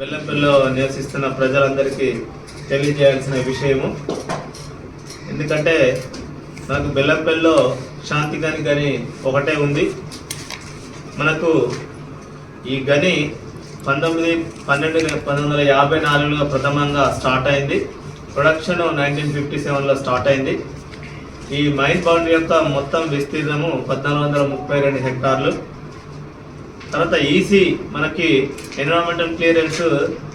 బెల్లంపల్లిలో నివసిస్తున్న ప్రజలందరికీ తెలియజేయాల్సిన విషయము. ఎందుకంటే మనకు బెల్లంపల్లిలో శాంతి గని గని ఒకటే ఉంది. మనకు ఈ గని పంతొమ్మిది పన్నెండు పంతొమ్మిది వందల యాభై నాలుగులో ప్రథమంగా స్టార్ట్ అయింది. ప్రొడక్షన్ నైన్టీన్ ఫిఫ్టీ సెవెన్లో స్టార్ట్ అయింది. ఈ మైన్ బౌండరీ యొక్క మొత్తం విస్తీర్ణము పద్నాలుగు వందల ముప్పై రెండు హెక్టార్లు. తర్వాత ఈసీ మనకి ఎన్విరాన్మెంటల్ క్లియరెన్స్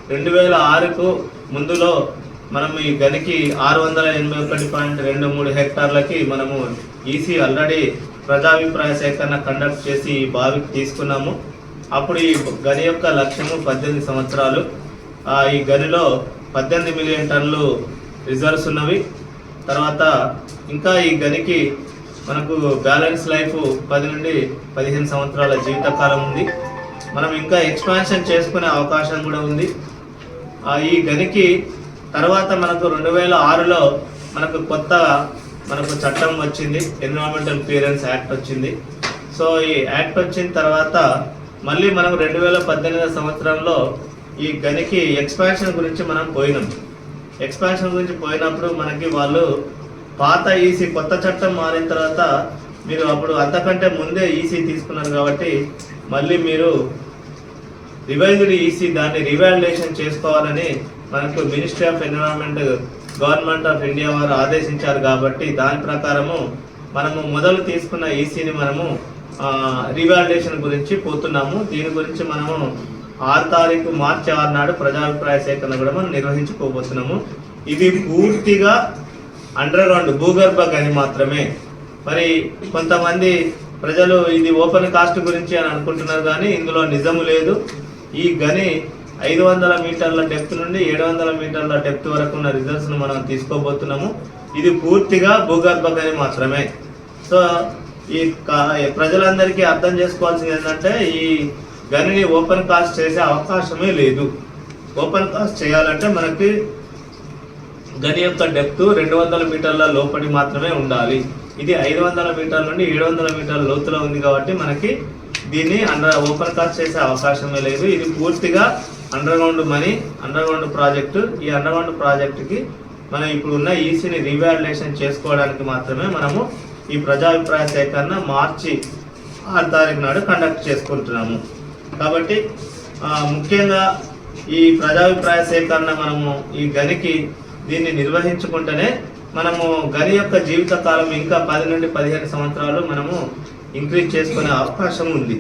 రెండు వేల ఆరుకు ముందులో మనం ఈ గనికి ఆరు వందల ఎనభై ఒకటి పాయింట్ రెండు మూడు హెక్టార్లకి మనము ఈసీ ఆల్రెడీ ప్రజాభిప్రాయ సేకరణ కండక్ట్ చేసి ఈ బావికి తీసుకున్నాము. అప్పుడు ఈ గని యొక్క లక్ష్యము పద్దెనిమిది సంవత్సరాలు. ఆ, ఈ గనిలో పద్దెనిమిది మిలియన్ టన్నులు రిజర్వ్స్ ఉన్నవి. తర్వాత ఇంకా ఈ గనికి మనకు బ్యాలెన్స్ లైఫ్ పది నుండి పదిహేను సంవత్సరాల జీవితకాలం ఉంది. మనం ఇంకా ఎక్స్పాన్షన్ చేసుకునే అవకాశం కూడా ఉంది. ఆ, ఈ గనికి తర్వాత మనకు రెండు వేల ఆరులో మనకు కొత్త మనకు చట్టం వచ్చింది. ఎన్విరాన్మెంటల్ క్లియరెన్స్ యాక్ట్ వచ్చింది. సో ఈ యాక్ట్ వచ్చిన తర్వాత మళ్ళీ మనం రెండు వేల పద్దెనిమిది సంవత్సరంలో ఈ గనికి ఎక్స్పాన్షన్ గురించి మనం పోయినాం. ఎక్స్పాన్షన్ గురించి పోయినప్పుడు మనకి వాళ్ళు పాత ఈసీ కొత్త చట్టం మారిన తర్వాత మీరు అప్పుడు అంతకంటే ముందే ఈసీ తీసుకున్నారు కాబట్టి మళ్ళీ మీరు రివైజ్డ్ ఈసీ దాన్ని రివాల్యుయేషన్ చేసుకోవాలని మనకు ministry of environment government of India వారు ఆదేశించారు కాబట్టి దాని ప్రకారము మనము మొదలు తీసుకున్న ఈసీని మనము రివాల్యుయేషన్ గురించి పోతున్నాము. దీని గురించి మనము ఆరు తారీఖు మార్చి ఆరు నాడు ప్రజాభిప్రాయ సేకరణ కూడా మనం నిర్వహించుకోబోతున్నాము. ఇది పూర్తిగా అండర్ గ్రౌండ్ భూగర్భ గని మాత్రమే. మరి కొంతమంది ప్రజలు ఇది ఓపెన్ కాస్ట్ గురించి అని అనుకుంటున్నారు కానీ ఇందులో నిజము లేదు. ఈ గని ఐదు వందల మీటర్ల డెప్త్ నుండి ఏడు వందల మీటర్ల డెప్త్ వరకు ఉన్న రిజల్ట్స్ను మనం తీసుకోబోతున్నాము. ఇది పూర్తిగా భూగర్భ గని మాత్రమే. సో ఈ కా- ఈ ప్రజలందరికీ అర్థం చేసుకోవాల్సింది ఏంటంటే ఈ గనిని ఓపెన్ కాస్ట్ చేసే అవకాశమే లేదు. ఓపెన్ కాస్ట్ చేయాలంటే మనకి గని యొక్క డెప్త్ రెండు వందల మీటర్ల లోపలి మాత్రమే ఉండాలి. ఇది ఐదు వందల మీటర్ల నుండి ఏడు వందల మీటర్ల లోతులో ఉంది కాబట్టి మనకి దీన్ని అండర్ ఓపెన్ కాస్ట్ చేసే అవకాశమే లేదు. ఇది పూర్తిగా అండర్గ్రౌండ్ మనీ అండర్గ్రౌండ్ ప్రాజెక్టు. ఈ అండర్గ్రౌండ్ ప్రాజెక్టుకి మనం ఇప్పుడు ఉన్న ఈసీని రీవాల్యుయేషన్ చేసుకోవడానికి మాత్రమే మనము ఈ ప్రజాభిప్రాయ సేకరణ మార్చి ఆరు తారీఖు నాడు కండక్ట్ చేసుకుంటున్నాము. కాబట్టి ముఖ్యంగా ఈ ప్రజాభిప్రాయ సేకరణ మనము ఈ గనికి దీన్ని నిర్వహించుకుంటేనే మనము గని యొక్క జీవిత కాలం ఇంకా పది నుండి పదిహేను సంవత్సరాలు మనము ఇంక్రీజ్ చేసుకునే అవకాశం ఉంది.